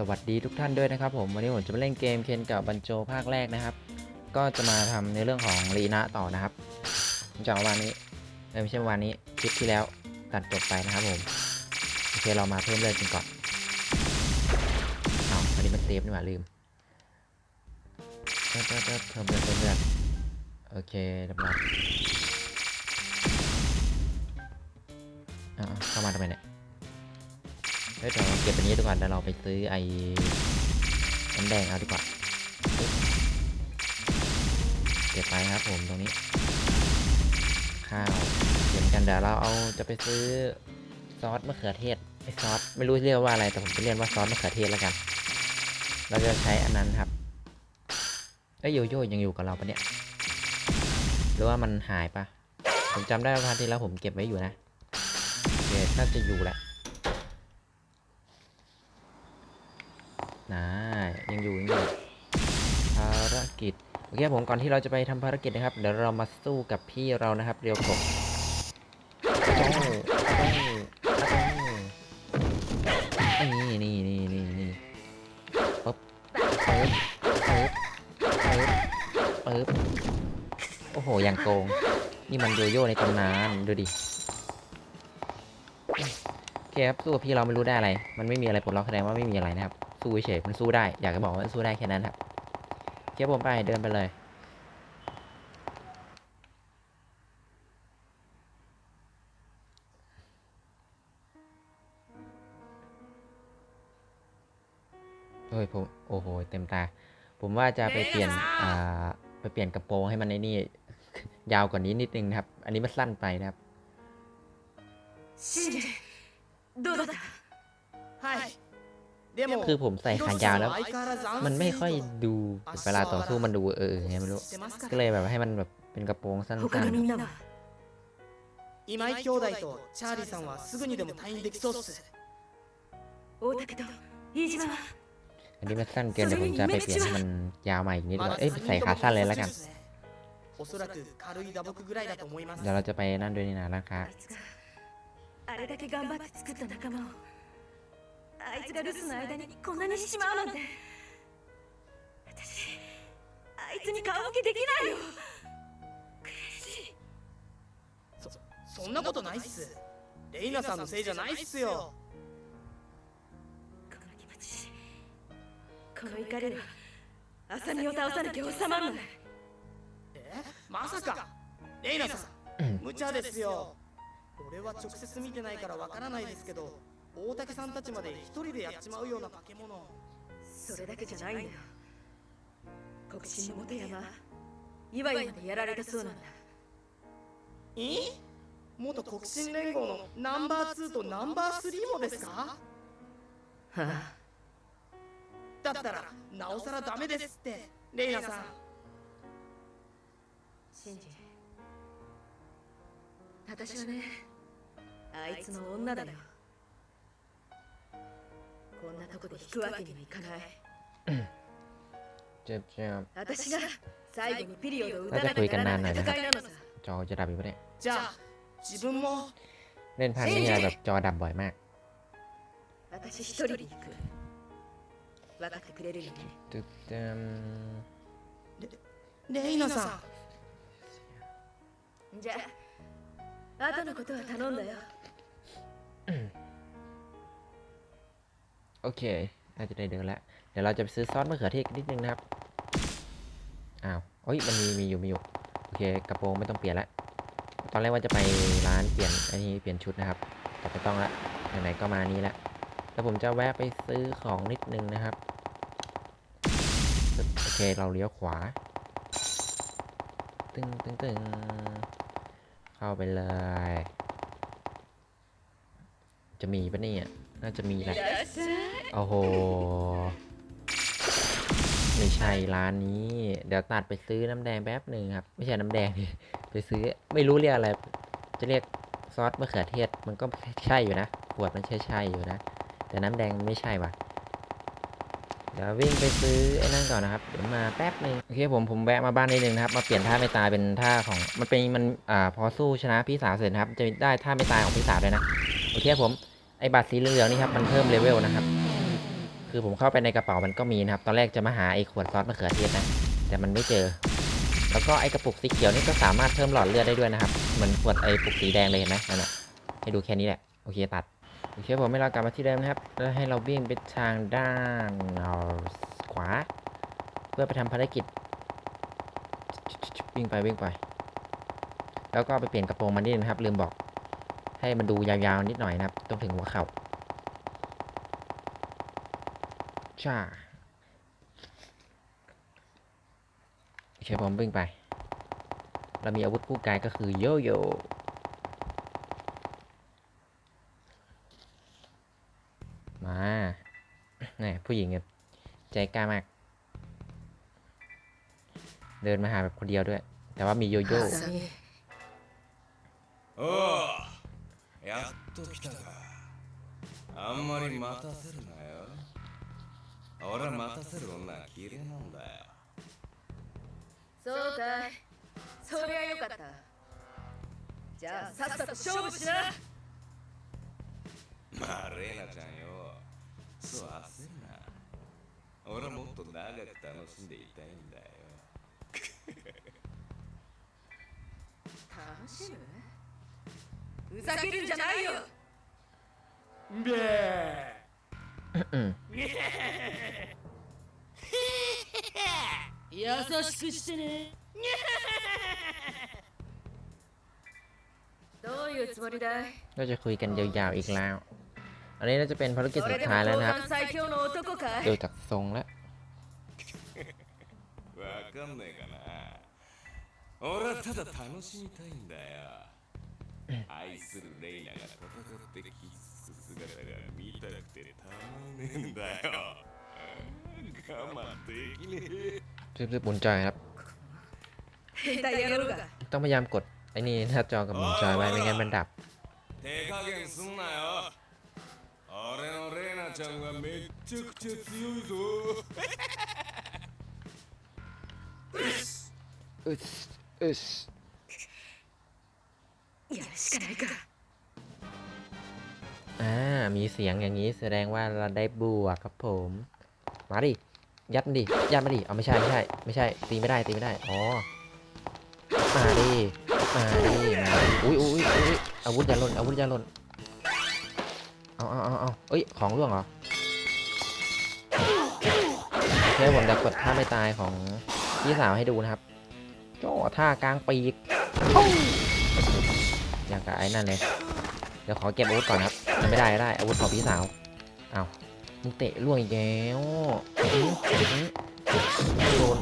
สวัสดีทุกท่านด้วยนะครับผมวันนี้ผมจะมาเล่นเกมเคนกับบันโจภาคแรกนะครับ ก็จะมาทำในเรื่องของรีนะต่อนะครับจากเมื่อวานนี้ไม่ใช่วานนี้คลิปที่แล้วตัดจบไปนะครับผมโอเคเรามาเพิ่มเลือดกันก่อนเอาอันนี้มันเซฟนี่หว่าลืมเพิ่มเพิ่มเพิ่มเพิ่มเรื่อดโอเคเรียบร้อยอ่าเข้ามาทำไมเนี่ย เฮ้ยเดี๋ยวเราเก็บอันนี้ดีกว่าเดี๋ยวเราไปซื้อไอ้น้ำแดงเอาดีกว่าเก็บไปครับผมตรงนี้ ข้าวเก็บกันเดี๋ยวเราเอาจะไปซื้อซอสมะเขือเทศไอซอสไม่รู้เรียกว่าอะไรแต่ผมจะเรียกว่าซอสมะเขือเทศแล้วกัน เราจะใช้อันนั้นครับไอยโยโย่ยังอยู่กับเราปะเนี่ยหรือว่ามันหายปะผมจำได้ว่าพาร์ทที่แล้วผมเก็บไว้อยู่นะโอเคน่าจะอยู่แหละ นะยังอยู่ยังอยู่ภารกิจโอเคผมก่อนที่เราจะไปทำภารกิจนะครับ เดี๋ยวเรามาสู้กับพี่เรานะครับ เรียวกบนี่นี่นี่นี่นี่ปึ๊บปึ๊บปึ๊บปึ๊บปึ๊บโอ้โหอย่างโกง นี่มันโยโย่ในตำนานดูดิโอเคครับสู้กับพี่เราไม่รู้ได้อะไร มันไม่มีอะไรปลดล็อกแสดงว่าไม่มีอะไรนะครับ สู้เฉยๆมันสู้ได้ อยากจะบอกว่ามันสู้ได้แค่นั้นครับเทียบผมไปเดินไปเลย เฮ้ยผมโอ้โหเต็มตา ผมว่าจะไปเปลี่ยนอ่าไปเปลี่ยนกระโปรงให้มันในนี่ ยาวกว่านี้นิดนึงนะครับ อันนี้มันสั้นไปนะครับ シンジどうだったはいでも คือผมใส่ขายาวแล้ว 相変わらず安静 มันไม่ค่อยดูเวลาต่อสู้มันดูเออๆไงไม่รู้ してますか ก็เลยแบบให้มันแบบเป็นกระโปรงสั้ 他 น のみんなは今井兄弟とチャーリーさんはすぐにでも退院できそうっす大竹と飯島は ๆ อันนี้มันสั้นเกินเดี๋ยวผมจะไปเปลี่ยนให้มันยาวใหม่อีกนิดดีกว่าเอ้ยใส่ขาสั้นเลยแล้วกัน おそらく軽い打撲ぐらいだと思います เดี๋ยวเราจะไปนั่นด้วยนี่นะร้านค้า あいつがあれだけ頑張って作った仲間を あいつが留守の間にこんなにしちまうなんて。私あいつに顔向けできないよ。悔しい。そそんなことないっす。レイナさんのせいじゃないっすよ。この気持ち。この怒りは浅見を倒さなきゃ収まらない。え？まさか。レイナさん。うん。無茶ですよ。俺は直接見てないからわからないですけど大竹さんたちまで一人でやっちまうような化け物。それだけじゃないんだよ。国心の元山岩井までやられたそうなんだ。え？元国心連合のナンバー2とナンバー3もですか？はあ。だったらなおさらダメですってレイナさん。シンジ。私はねあいつの女だよこんなとこで引くわけにはいかない เจ็บเจ็บ 私が最後にピリオドを打たなまたคุยきゃならないกันนานหน่อยนะครับ 戦いなのさ จอจะดับอีกปะเนี่ย じゃあ自分も เล่นพันนี้อะไรแบบจอดับบ่อยมาก 私一人で行く分かってくれるよね ตึ๊ดตึ๊ม レイナさんじゃあ後のことは頼んだよ โอเคน่าจะได้เดินแล้วเดี๋ยวเราจะไปซื้อซอสมะเขือเทศนิดนึงนะครับอ้าวเอ้ยมันมีมีอยู่มีอยู่โอเคกระโปรงไม่ต้องเปลี่ยนละตอนแรกว่าจะไปร้านเปลี่ยนอันนี้เปลี่ยนชุดนะครับแต่ไม่ต้องละไหนๆก็มานี้ละแล้วผมจะแวะไปซื้อของนิดนึงนะครับโอเคเราเลี้ยวขวา ตึงตึงตึงเข้าไปเลย จะมีปะเนี่ย น่าจะมีแหละโอ้โห ไม่ใช่ร้านนี้ เดี๋ยวตัดไปซื้อน้ำแดงแป๊บหนึ่งครับ ไม่ใช่น้ำแดงดิไปซื้อ ไม่รู้เรียกอะไร จะเรียกซอสมะเขือเทศ มันก็ใช่อยู่นะ ขวดมันใช่ใช่อยู่นะ แต่น้ำแดงมันไม่ใช่ว่ะเดี๋ยววิ่งไปซื้อไอ้นั่นก่อนนะครับ เดี๋ยวมาแป๊บหนึ่งโอเคผมผมแวะมาบ้านนิดนึงนะครับ มาเปลี่ยนท่าไม่ตายเป็นท่าของมันเป็นมันอ่าพอสู้ชนะพี่สาวเสร็จนะครับ จะได้ท่าไม่ตายของพี่สาวด้วยนะ โอเคผม ไอ้บัตรสีเหลืองนี่ครับมันเพิ่มเลเวลนะครับ คือผมเข้าไปในกระเป๋ามันก็มีนะครับ ตอนแรกจะมาหาไอ้ขวดซอสมะเขือเทศนะ แต่มันไม่เจอ แล้วก็ไอ้กระปุกสีเขียวนี่ก็สามารถเพิ่มหลอดเลือดได้ด้วยนะครับ เหมือนขวดไอ้ปุกสีแดงเลยเห็นไหมนั่นแหะให้ดูแค่นี้แหละ โอเคตัด โอเคผมให้เรากลับมาที่เดิมนะครับ แล้วให้เราวิ่งไปทางด้านขวา เพื่อไปทำภารกิจ วิ่งไปวิ่งไป แล้วก็ไปเปลี่ยนกระโปรงมันนิดนึงนะครับ ลืมบอก ให้มันดูยาวๆนิดหน่อยนะครับต้องถึงหัวเข่าช่าโอเคผมวิ่งไป เรามีอาวุธคู่กายก็คือโยโย่มาแหมผู้หญิงเนี่ยใจกล้ามาก เดินมาหาแบบคนเดียวด้วย แต่ว่ามีโยโย่ と来たか。あんまり待たせるなよ。俺は待たせる女は嫌いなんだよ。そうかい。そりゃよかった。じゃあさっさと勝負しな。まあレイナちゃんよ。そう焦るな。俺はもっと長く楽しんでいたいんだよ。楽しむ？ふざけるんじゃないよอืม 優しくしてねどういうつもりだい ก็จะคุยกันยาวๆอีกแล้ว อันนี้น่าจะเป็นภารกิจ そ สุ れ ด でも ท้ายแล้ว 東 นะครับ 岸最強の男か ดู い จากทรงแล้ว わかんねえかな俺はただ楽しみたいんだよ 愛するレイナが戦ってキスする姿が見たくてたまんねえんだよ我慢できねえ ซึบๆหมุนจอยครับ 変態野郎が ต้องพยายามกดไอ้นี่หน้าจอกับหมุนจอยไว้ไม่งั้นมันดับ 手加減すんなよ俺のレイナちゃんはめっちゃくちゃ強いぞ อึสอึส やるしかないか อ่า มีเสียงอย่างนี้แสดงว่าเราได้บวกครับผม มาดิ ยัดมันดิ ยัดมาดิ เอาไม่ใช่ไม่ใช่ ไม่ใช่ ตีไม่ได้ ตีไม่ได้ อ๋อ มาดิ มาดิ มาดิ อุ้ยอุ้ยอุ้ยอาวุธอย่าหล่น อาวุธอย่าหล่น เอาเอาเอาเอาเอ้ย ของร่วงเหรอโอเคผมจะกดท่าไม่ตายของพี่สาวให้ดูนะครับโจ้ท่ากลางปีกอย่าง กับไอ้นั่นเลย เดี๋ยวขอเก็บอาวุธก่อนครับยังไม่ได้ได้อาวุธของพี่สาวเอามึงเตะล่วงอีกแล้วโดน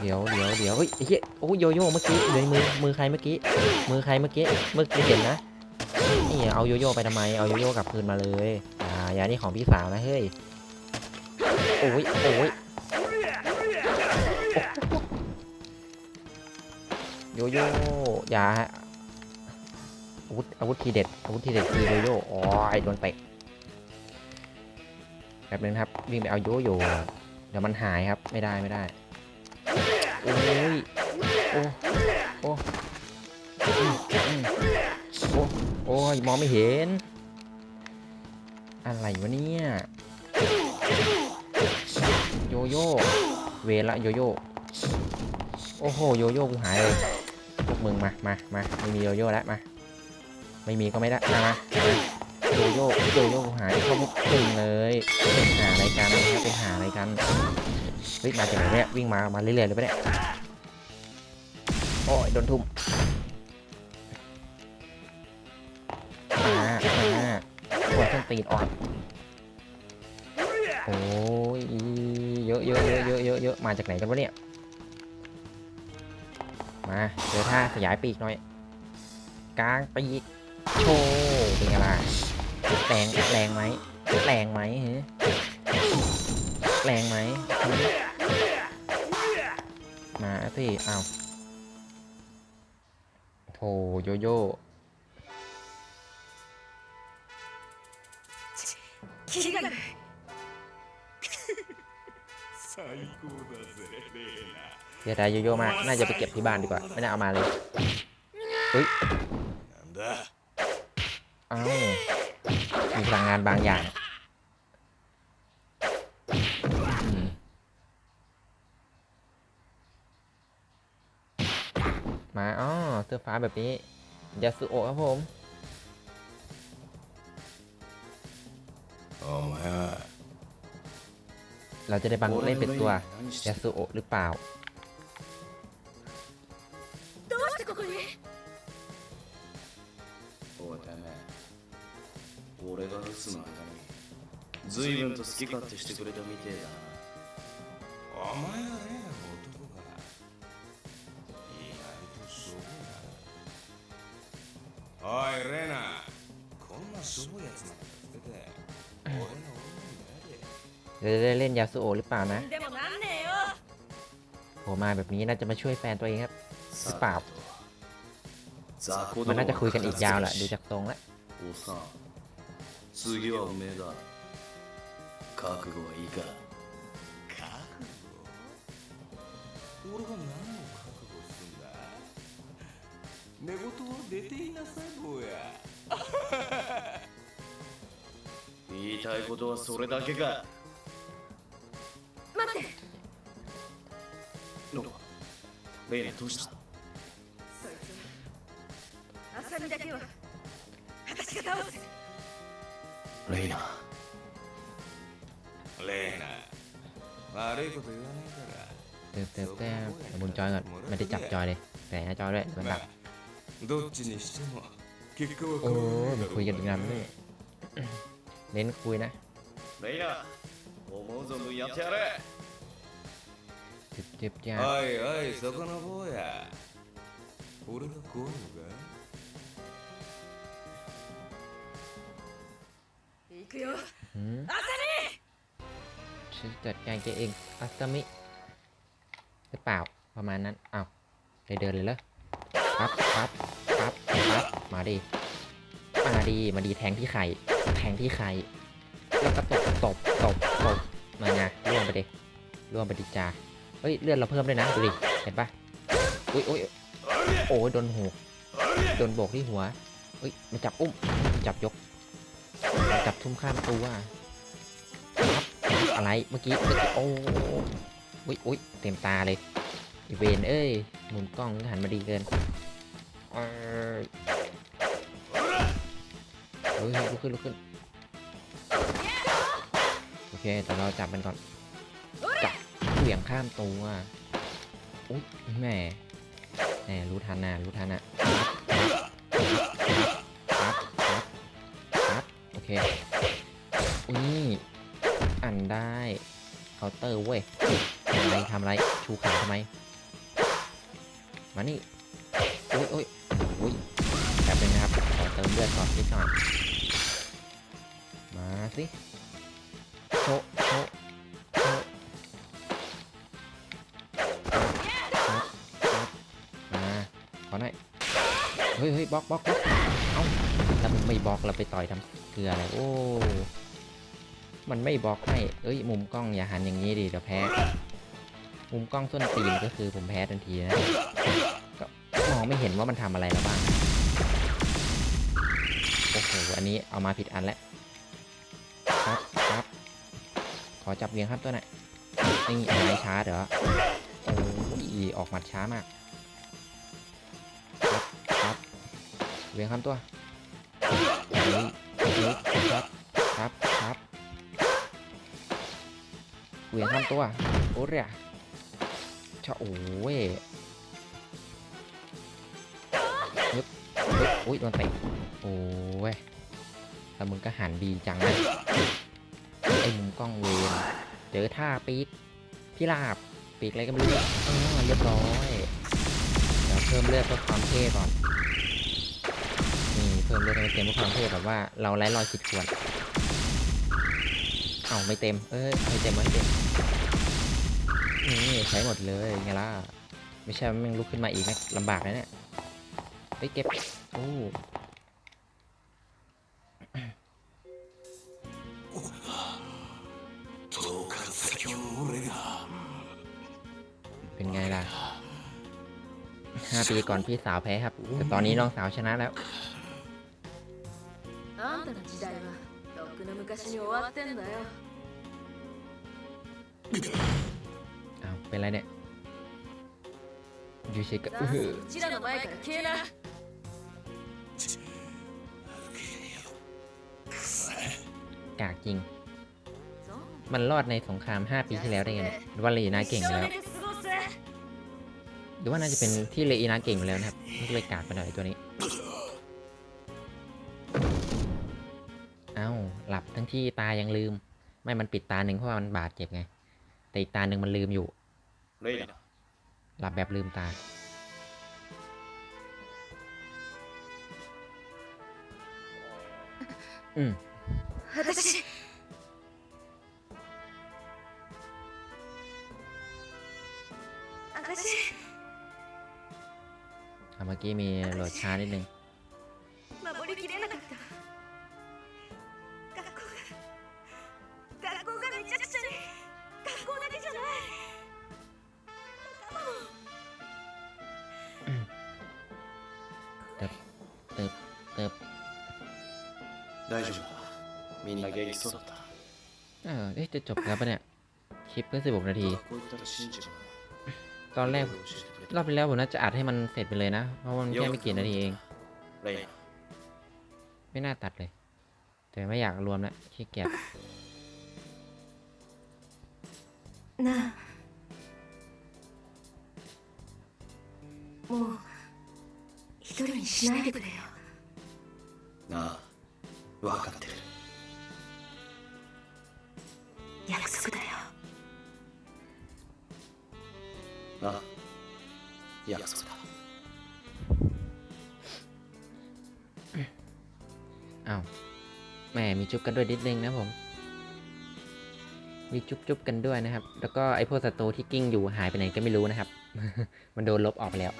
เดี๋ยวเดี๋ยวเดี๋ยวเฮ้ยไอ้เหี้ยโอ้ยโยโย่เมื่อกี้อยู่ในมือมือใครเมื่อกี้ มือใครเมื่อกี้เมื่อกี้เห็นนะนี่เอาโยโย่ไปทำไมเอาโยโย่กลับคืนมาเลยอ่าอย่านี่ของพี่สาวนะเฮ้ยโอ้ยโอ้ยโยโย่อย่าฮะอาวุธอาวุธทีเด็ดอาวุธทีเด็ดคือโยโย่อ๋อไอโดนเตะแบบนึงครับวิ่งไปเอาโยโย่เดี๋ยวมันหายครับไม่ได้ไม่ได้โอ้ยโอ้โอ้โอ้ยมองไม่เห็น อะไรวะเนี่ยโยโย่เวละโยโย่โอ้โหโยโย่กูหายเลย มึงมามามาไม่มีโยโย่แล้วมา ไม่มีก็ไม่ได้มามาโยโย่โยโย่หายเข้าพวกมึงเลยเป็นหาอะไรกันนะครับเป็นหาอะไรกันเฮ้ยมาจากไหนเนี่ยวิ่งมามาเรื่อยๆเลยปะเนี่ยโอ้ยโดนทุ่มมามาหัวส้นตีนอ่อนโอ้ยเยอะเยอะเยอะเยอะเยอะมาจากไหนกันวะเนี่ย มาเจอท่าขยายปีกหน่อยกลางปีก โชว์เป็นไงล่ะแรงแรงไหมแรงไหมฮะแรงไหมหือมาสิอ้าวโถโยโย่ 気がない最高だぜレイナ เ สียดายโยโย่มาก น่าจะไปเก็บที่บ้านดีกว่า ไม่น่าเอามาเลยเฮ้ยอ้าวมีพลังงานบางอย่างมาอ๋อเสื้อฟ้าแบบนี้ยาสุโอครับผมเราจะได้บังเล่นเป็นตัวยาสุโอหรือเปล่า 随分と好き勝手してくれたみてえだなお前が例の男か意外としょぼいなおいレナこんなしょぼいやつなんか捨てて俺の女になれ เราจะได้เล่นยาสุโอะหรือเปล่านะ でもなんねえよโผล่มาแบบนี้น่าจะมาช่วยแฟนตัวเองครับ หรือเปล่า 雑魚 มันน่าจะคุยกันอีกยาวแหละดูจากทรงแล้ว おっさん次はおめえだ 覚悟はいいか覚悟？俺が何を覚悟すんだ？寝言は出ていなさい坊や。言いたいことはそれだけか。待って。レイナどうした？ ไม่ได้จับจอยเลยแต่หน้าจอยด้วยเดี๋ยวมันดับ どっちにしても結果は โอ้ยมันคุยกันอีกนานเลยเน้นคุยนะ レイナ思う存分やってやれ จิบจิบจ้า おいおいそこの坊や俺が怖いのか行くよ หืม アサ ฉันจัดการแกเองอัสมิหรือเปล่า ประมาณนั้นอ้าวเลยเดินเลยเหรอปั๊บปั๊บปั๊บปั๊บมาดิมาดีมาดีแทงที่ไข่ แทงที่ไข่ แล้วก็ตบตบตบตบมาไงล่วงไปดิล่วงไปดิจ้าเฮ้ยเลือดเราเพิ่มด้วยนะดูดิเห็นปะอุ้ยอุ้ยโอ้ยโดนหูโดนโบกที่หัวเฮ้ยมาจับอุ้มจับยกมาจับทุ่มข้ามตัวอะไรเมื่อกี้เมื่อกี้โอ้อุ้ยอุ้ยเต็มตาเลย อีเวนเอ้ย หมุนกล้องหันมาดีเกินเอ้ยเฮ้ยลุกขึ้นลุกขึ้น โอเค แต่เราจับมันก่อน จับเหวี่ยงข้ามตัวอุ้ยแม่แหม่รู้ทันนะรู้ทันนะปั๊บปั๊บปั๊บโอเค อุ้ยอันได้เคาน์เตอร์เว้ยทำไรทำไร ชูขาทำไม มานี่โอ้ยโอ้ยโอ้ยแป๊บนึงนะครับ ขอเติมเลือดก่อนนิดหน่อยมาสิโชโชโชะครับครับมาขอหน่อยเฮ้ยเฮ้ยบล็อกบล็อกบล็อกเอ้าแล้วมึงไม่บล็อกเราไปต่อยทำเกลืออะไรโอ้ มันไม่บล็อกให้เอ้ย มุมกล้องอย่าหันอย่างนี้ดิเดี๋ยวแพ้ มุมกล้องส้นตีนก็คือผมแพ้ทันทีนะก็มองไม่เห็นว่ามันทำอะไรแล้วบ้างโอ้โหอันนี้เอามาผิดอันแล้วครับครับขอจับเวียงครับตัวหน่อยนี่อะไรช้าเดี๋ยวโอ้ยออกหมัดช้ามากครับครับเวียงครับตัวเฮ้ยเฮ้ยครับครับครับเวียงทำตัวโอ้เรีย ชะโอ้ยยึบยึบอุ้ยโดนเตะโอ้ยแล้วมึงก็หันดีจังไอ้มุมกล้องเวนเจอท่าปีกพี่ลาบปีกอะไรก็ไม่รู้เออเรียบร้อยเดี๋ยวเพิ่มเลือดเพื่อความเท่ก่อนนี่เพิ่มเลือดให้มันเต็มเพื่อความเท่แบบว่าเราไร้รอยขีดข่วนเอาไม่เต็มเอ้ยไม่เต็มไม่เต็ม นี่ใช้หมดเลยไงล่ะ ไม่ใช่มันลุกขึ้นมาอีกนะลำบากนะเนี่ยไปเก็บโอ้เป็นไงล่ะห้าปีก่อนพี่สาวแพ้ครับ แต่ตอนนี้น้องสาวชนะแล้วあ เป็นไรเนี่ยยูชิกะ ダ อื้อ ン หื ス อ うちらの前から消えな กากจริง ゾン มันรอดในสงคราม 5 ปีที่แล้วได้ไงเนี่ยหรือว่าเลอีนาเก่งอยู่แล้ว 一生で過ごせ หรือว่าน่าจะเป็นที่เลอีนาเก่งอยู่แล้วนะครับมันก็เลยกากไปหน่อยตัวนี้ เอ้า หลับทั้งที่ตายังลืม ไม่มันปิดตาหนึ่งเพราะว่ามันบาดเจ็บไง แต่อีกตาหนึ่งมันลืมอยู่ เลยหลับแบบลืมตา อืมอะเมื่อกี้มีโหลดชานิดนึง 大丈夫だみんな元気そうだった เออเอ๊ะจะจบแล้วปะเนี่ย คลิปเพิ่งสิบหกนาที こう言ったら信じる ตอนแรก 教えてくれ รอบที่แล้วผมน่าจะอัดให้มันเสร็จไปเลยนะ เพราะว่ามันแค่ไม่กี่นาทีเอง レイナ ไม่น่าตัดเลย แต่ไม่อยากรวมแล้วขี้เกียจ なあもう一人にしないでくれよなあ 分かってる約束だよなあ約束だ อ้าวแหมมีจุ๊บกันด้วยนิดนึงนะผม มีจุ๊บจุ๊บกันด้วยนะครับ แล้วก็ไอพวกศัตรูที่กิ้งอยู่หายไปไหนก็ไม่รู้นะครับ มันโดนลบออกไปแล้ว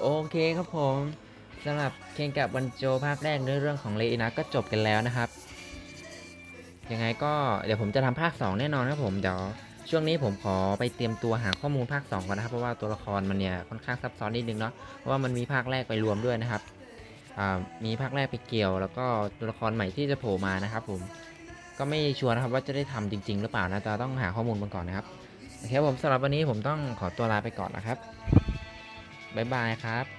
โอเคครับผม สำหรับเคนกับวันโจภาคแรกในเรื่องของเลอินะก็จบกันแล้วนะครับ ยังไงก็เดี๋ยวผมจะทำภาค 2 แน่นอนครับผมเดี๋ยวช่วงนี้ผมขอไปเตรียมตัวหาข้อมูลภาค 2 ก่อนนะครับ เพราะว่าตัวละครมันเนี่ยค่อนข้างซับซ้อนนิดนึงเนาะเพราะว่ามันมีภาคแรกไปรวมด้วยนะครับมีภาคแรกไปเกี่ยว แล้วก็ตัวละครใหม่ที่จะโผล่มานะครับ ผมก็ไม่ชัวร์นะครับว่าจะได้ทำจริง ๆ หรือเปล่านะแต่ต้องหาข้อมูลมาก่อนนะครับโอเคผมสำหรับวันนี้ผมต้องขอตัวลาไปก่อนนะครับบ๊ายบายครับ